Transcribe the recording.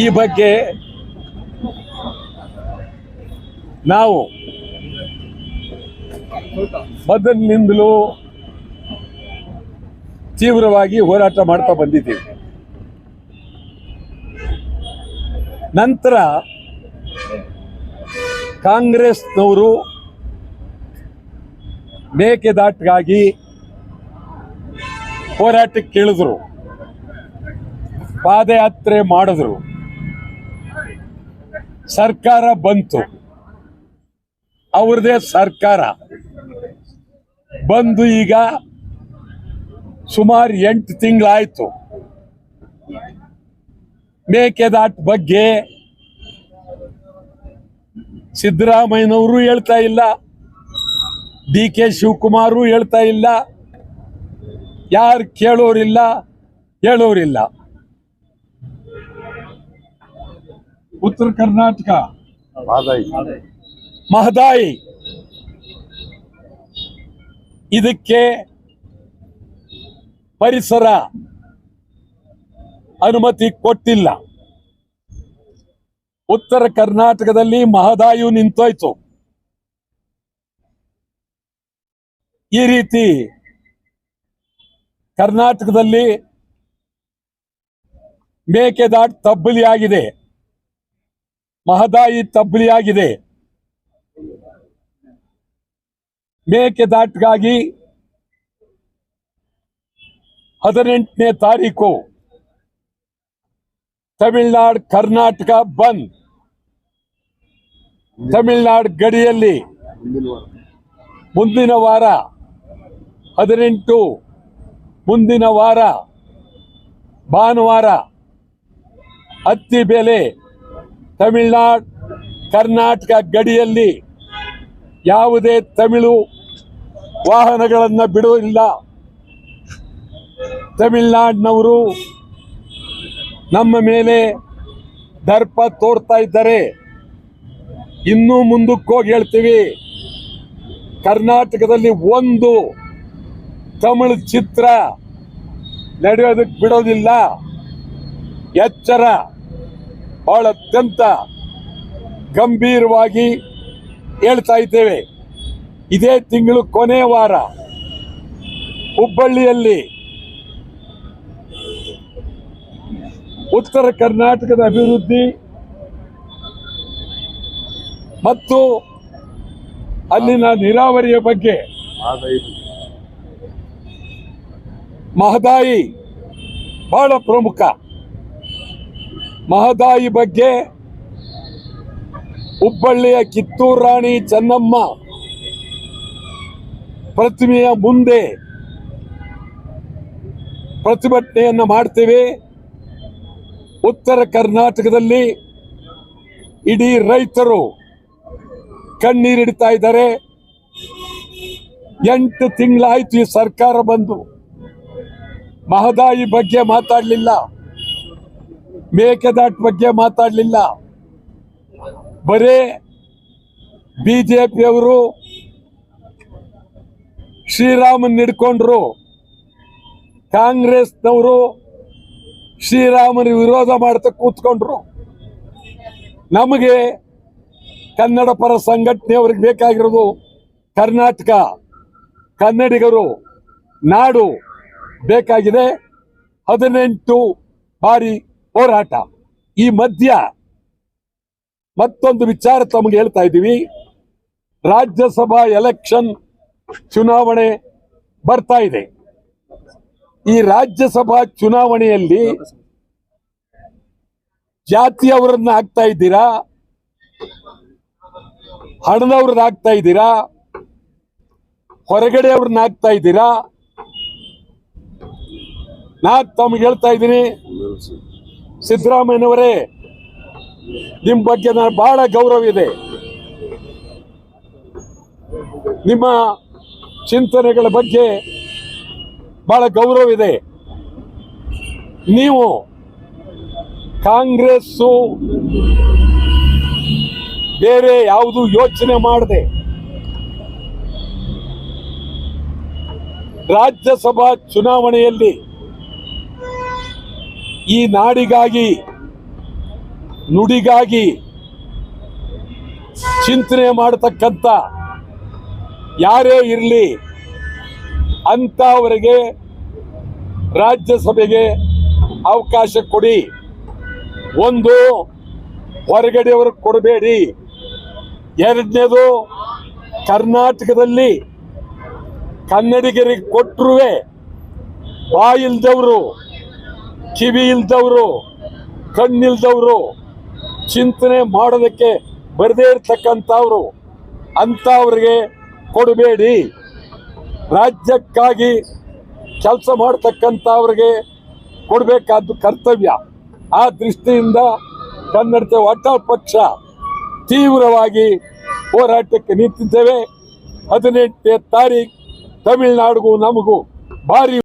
ಈ ಬಗ್ಗೆ ನಾವು ಮೊದಲಿನಿಂದಲೂ ತೀವ್ರವಾಗಿ ಹೋರಾಟ ಮಾಡ್ತಾ ಬಂದಿದ್ದೀವಿ. ನಂತರ ಕಾಂಗ್ರೆಸ್ನವರು ಮೇಕೆದಾಟ್ಗಾಗಿ ಹೋರಾಟಕ್ಕೆ ಇಳಿದ್ರು, ಪಾದಯಾತ್ರೆ ಮಾಡಿದ್ರು. ಸರ್ಕಾರ ಬಂತು. ಅವ್ರದೇ ಸರ್ಕಾರ. ಬಂದು ಈಗ ಸುಮಾರು ಎಂಟು ತಿಂಗಳಾಯ್ತು. ಮೇಕೆದಾಟ್ ಬಗ್ಗೆ ಸಿದ್ದರಾಮಯ್ಯನವರು ಹೇಳ್ತಾ ಇಲ್ಲ. ಡಿ ಕೆ ಶಿವಕುಮಾರು ಹೇಳ್ತಾ ಇಲ್ಲ. ಯಾರು ಕೇಳೋರಿಲ್ಲ, ಹೇಳೋರಿಲ್ಲ. ಉತ್ತರ ಕರ್ನಾಟಕ. ಮಹದಾಯಿ. ಇದಕ್ಕೆ ಪರಿಸರ ಅನುಮತಿ ಕೊಟ್ಟಿಲ್ಲ. ಉತ್ತರ ಕರ್ನಾಟಕದಲ್ಲಿ ಮಹದಾಯು ನಿಂತೋಯ್ತು. ಈ ರೀತಿ ಕರ್ನಾಟಕದಲ್ಲಿ ಮೇಕೆದಾಟ್ ತಬ್ಬಲಿ ಆಗಿದೆ ಮಹದಾಯಿ ತಬ್ಬಲಿಯಾಗಿದೆ ಮೇಕೆದಾಟ್ಗಾಗಿ ಹದಿನೆಂಟನೇ ತಾರೀಕು ತಮಿಳುನಾಡು ಕರ್ನಾಟಕ ಬಂದ್. ತಮಿಳುನಾಡು ಗಡಿಯಲ್ಲಿ ಮುಂದಿನ ವಾರ ಹದಿನೆಂಟು, ಮುಂದಿನ ವಾರ ಭಾನುವಾರ ಹತ್ತಿ ಬೆಲೆ ತಮಿಳ್ನಾಡು, ಕರ್ನಾಟಕ ಗಡಿಯಲ್ಲಿ ಯಾವುದೇ ತಮಿಳು ವಾಹನಗಳನ್ನು ಬಿಡುವುದಿಲ್ಲ. ತಮಿಳ್ನಾಡಿನವರು ನಮ್ಮ ಮೇಲೆ ದರ್ಪ ತೋರ್ತಾ ಇದ್ದಾರೆ. ಇನ್ನೂ ಮುಂದಕ್ಕೆ ಹೋಗಿ ಹೇಳ್ತೀವಿ. ಕರ್ನಾಟಕದಲ್ಲಿ ಒಂದು ತಮಿಳು ಚಿತ್ರ ನಡೆಯೋದಕ್ಕೆ ಬಿಡೋದಿಲ್ಲ. ಎಚ್ಚರ. ಬಹಳ ಅತ್ಯಂತ ಗಂಭೀರವಾಗಿ ಹೇಳ್ತಾ ಇದ್ದೇವೆ. ಇದೇ ತಿಂಗಳು ಕೊನೆ ವಾರ ಹುಬ್ಬಳ್ಳಿಯಲ್ಲಿ ಉತ್ತರ ಕರ್ನಾಟಕದ ಅಭಿವೃದ್ಧಿ ಮತ್ತು ಅಲ್ಲಿನ ನೀರಾವರಿಯ ಬಗ್ಗೆ ಮಹದಾಯಿ ಬಹಳ ಪ್ರಮುಖ. ಮಹದಾಯಿ ಬಗ್ಗೆ ಹುಬ್ಬಳ್ಳಿಯ ಕಿತ್ತೂರು ರಾಣಿ ಚೆನ್ನಮ್ಮ ಪ್ರತಿಮೆಯ ಮುಂದೆ ಪ್ರತಿಭಟನೆಯನ್ನು ಮಾಡ್ತೇವೆ. ಉತ್ತರ ಕರ್ನಾಟಕದಲ್ಲಿ ಇಡೀ ರೈತರು ಕಣ್ಣೀರಿಡ್ತಾ ಇದ್ದಾರೆ. ಎಂಟು ತಿಂಗಳಾಯ್ತು ಈ ಸರ್ಕಾರ ಬಂದು. ಮಹದಾಯಿ ಬಗ್ಗೆ ಮಾತಾಡಲಿಲ್ಲ. ಮೇಕೆದಾಟ್ ಬಗ್ಗೆ ಮಾತಾಡಲಿಲ್ಲ. ಬರೇ ಬಿಜೆಪಿಯವರು ಶ್ರೀರಾಮನ್ ಹಿಡ್ಕೊಂಡ್ರು. ಕಾಂಗ್ರೆಸ್ನವರು ಶ್ರೀರಾಮನ ವಿರೋಧ ಮಾಡ್ತಾ ಕೂತ್ಕೊಂಡ್ರು. ನಮಗೆ ಕನ್ನಡ ಪರ ಸಂಘಟನೆಯವ್ರಿಗೆ ಬೇಕಾಗಿರೋದು ಕರ್ನಾಟಕ, ಕನ್ನಡಿಗರು, ನಾಡು ಬೇಕಾಗಿದೆ. ಹದಿನೆಂಟು ಬಾರಿ ಹೋರಾಟ. ಈ ಮಧ್ಯ ಮತ್ತೊಂದು ವಿಚಾರ ತಮಗೆ ಹೇಳ್ತಾ ಇದ್ದೀವಿ. ರಾಜ್ಯಸಭಾ ಎಲೆಕ್ಷನ್ ಚುನಾವಣೆ ಬರ್ತಾ ಇದೆ. ಈ ರಾಜ್ಯಸಭಾ ಚುನಾವಣೆಯಲ್ಲಿ ಜಾತಿಯವರನ್ನ ಹಾಕ್ತಾ ಇದ್ದೀರಾ? ಹಣದವ್ರನ್ನ ಹಾಕ್ತಾ ಇದ್ದೀರಾ? ಹೊರಗಡೆ ಅವ್ರನ್ನ ಹಾಕ್ತಾ ಇದ್ದೀರಾ? ನಾ ತಮ್ಗೆ ಹೇಳ್ತಾ ಇದ್ದೀನಿ. ಸಿದ್ದರಾಮಯ್ಯನವರೇ ನಿಮ್ಮ ಬಗ್ಗೆ ನಾನು ಬಹಳ ಗೌರವ ಇದೆ. ನಿಮ್ಮ ಚಿಂತನೆಗಳ ಬಗ್ಗೆ ಬಹಳ ಗೌರವ ಇದೆ. ನೀವು ಕಾಂಗ್ರೆಸ್ಸು ಬೇರೆ ಯಾವುದು ಯೋಚನೆ ಮಾಡದೆ. ರಾಜ್ಯಸಭಾ ಚುನಾವಣೆಯಲ್ಲಿ ಈ ನಾಡಿಗಾಗಿ, ನುಡಿಗಾಗಿ ಚಿಂತನೆ ಮಾಡತಕ್ಕಂಥ ಯಾರೇ ಇರಲಿ, ಅಂಥವರಿಗೆ ರಾಜ್ಯಸಭೆಗೆ ಅವಕಾಶ ಕೊಡಿ. ಒಂದು ಹೊರಗಡೆಯವ್ರಿಗೆ ಕೊಡಬೇಡಿ. ಎರಡನೇದು, ಕರ್ನಾಟಕದಲ್ಲಿ ಕನ್ನಡಿಗರಿಗೆ ಕೊಟ್ಟರು ಬಾಯಿಲ್ದವರು. ಕಿವಿ ಇಲ್ದವರು, ಕಣ್ಣಿಲ್ದವರು, ಚಿಂತನೆ ಮಾಡೋದಕ್ಕೆ ಬರದೇ ಇರ್ತಕ್ಕಂಥವ್ರು, ಅಂಥವ್ರಿಗೆ ಕೊಡಬೇಡಿ. ರಾಜ್ಯಕ್ಕಾಗಿ ಕೆಲಸ ಮಾಡ್ತಕ್ಕಂಥವ್ರಿಗೆ ಕೊಡಬೇಕಾದ್ದು ಕರ್ತವ್ಯ. ಆ ದೃಷ್ಟಿಯಿಂದ ಕನ್ನಡತೆ ಒಟ್ಟ ಪಕ್ಷ ತೀವ್ರವಾಗಿ ಹೋರಾಟಕ್ಕೆ ನಿಂತಿದ್ದೇವೆ. ಹದಿನೆಂಟನೇ ತಾರೀಕು ತಮಿಳುನಾಡಿಗೂ ನಮಗೂ ಭಾರಿ